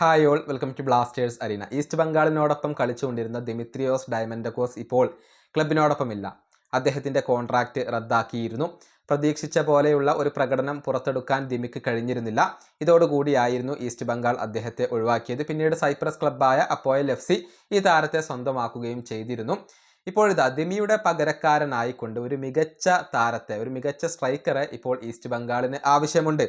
Hi all welcome to Blasters arena East ബംഗാളിനോടൊപ്പം കളിച്ചുകൊണ്ടിരുന്ന Dimitrios Diamantakos ഇപ്പോൾ ക്ലബിനോടൊപ്പമില്ല അദ്ദേഹത്തിന്റെ കോൺട്രാക്റ്റ് റദ്ദാക്കിയിരുന്നു. പ്രതീക്ഷിച്ച പോലെയുള്ള ഒരു പ്രകടനം പുറത്തെടുക്കാൻ ദിമിക്ക് കഴിഞ്ഞിരുന്നില്ല. ഇതോടുകൂടിയായിരുന്നു ഈസ്റ്റ് ബംഗാൾ അദ്ദേഹത്തെ ഒഴിവാക്കിയത്. പിന്നീട് സൈപ്രസ് ക്ലബ്ബായ അപ്പോയൽ എഫ് സി ഈ താരത്തെ സ്വന്തമാക്കുകയും ചെയ്തിരുന്നു. ഇപ്പോഴിതാ ദിമിയുടെ പകരക്കാരനായിക്കൊണ്ട് ഒരു മികച്ച താരത്തെ ഒരു മികച്ച സ്ട്രൈക്കറെ ഇപ്പോൾ ഈസ്റ്റ് ബംഗാളിന് ആവശ്യമുണ്ട്.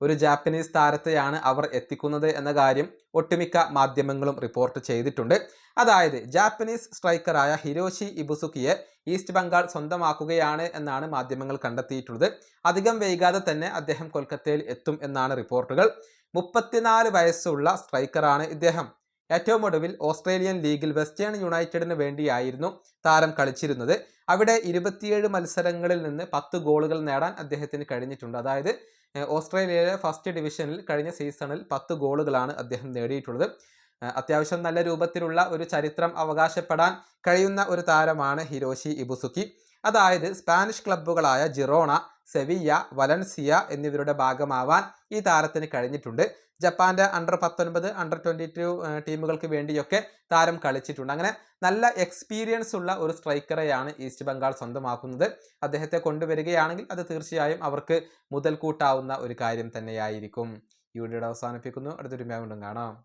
ഒരു ജാപ്പനീസ് താരത്തെയാണ് അവർ എത്തിക്കുന്നത് എന്ന കാര്യം ഒട്ടുമിക്ക മാധ്യമങ്ങളും റിപ്പോർട്ട് ചെയ്തിട്ടുണ്ട്. അതായത് ജാപ്പനീസ് സ്ട്രൈക്കറായ ഹിരോഷി ഇബുസുക്കിയെ ഈസ്റ്റ് ബംഗാൾ സ്വന്തമാക്കുകയാണ് എന്നാണ് മാധ്യമങ്ങൾ കണ്ടെത്തിയിട്ടുള്ളത്. അധികം വൈകാതെ തന്നെ അദ്ദേഹം കൊൽക്കത്തയിൽ എത്തും എന്നാണ് റിപ്പോർട്ടുകൾ മുപ്പത്തിനാല് വയസ്സുള്ള സ്ട്രൈക്കറാണ് ഇദ്ദേഹം. ഏറ്റവും ഒടുവിൽ ഓസ്ട്രേലിയൻ ലീഗിൽ വെസ്റ്റേൺ യുണൈറ്റഡിന് വേണ്ടിയായിരുന്നു താരം കളിച്ചിരുന്നത്. അവിടെ ഇരുപത്തിയേഴ് മത്സരങ്ങളിൽ നിന്ന് പത്ത് ഗോളുകൾ നേടാൻ അദ്ദേഹത്തിന് കഴിഞ്ഞിട്ടുണ്ട്. അതായത് ഓസ്ട്രേലിയയിലെ ഫസ്റ്റ് ഡിവിഷനിൽ കഴിഞ്ഞ സീസണിൽ പത്ത് ഗോളുകളാണ് അദ്ദേഹം നേടിയിട്ടുള്ളത്. അത്യാവശ്യം നല്ല രൂപത്തിലുള്ള ഒരു ചരിത്രം അവകാശപ്പെടാൻ കഴിയുന്ന ഒരു താരമാണ് ഹിരോഷി ഇബുസുക്കി. അതായത് സ്പാനിഷ് ക്ലബ്ബുകളായ ജിറോണ സെവിയ വലൻസിയ എന്നിവരുടെ ഭാഗമാവാൻ ഈ താരത്തിന് കഴിഞ്ഞിട്ടുണ്ട്. ജപ്പാന്റെ അണ്ടർ പത്തൊൻപത് അണ്ടർ ട്വന്റി ടു ടീമുകൾക്ക് വേണ്ടിയൊക്കെ താരം കളിച്ചിട്ടുണ്ട്. അങ്ങനെ നല്ല എക്സ്പീരിയൻസ് ഉള്ള ഒരു സ്ട്രൈക്കറെയാണ് ഈസ്റ്റ് ബംഗാൾ സ്വന്തമാക്കുന്നത്. അദ്ദേഹത്തെ കൊണ്ടുവരികയാണെങ്കിൽ അത് തീർച്ചയായും അവർക്ക് മുതൽക്കൂട്ടാവുന്ന ഒരു കാര്യം തന്നെയായിരിക്കും. ഈ അവസാനിപ്പിക്കുന്നു. അടുത്തൊരു വീണ്ടും കാണാം.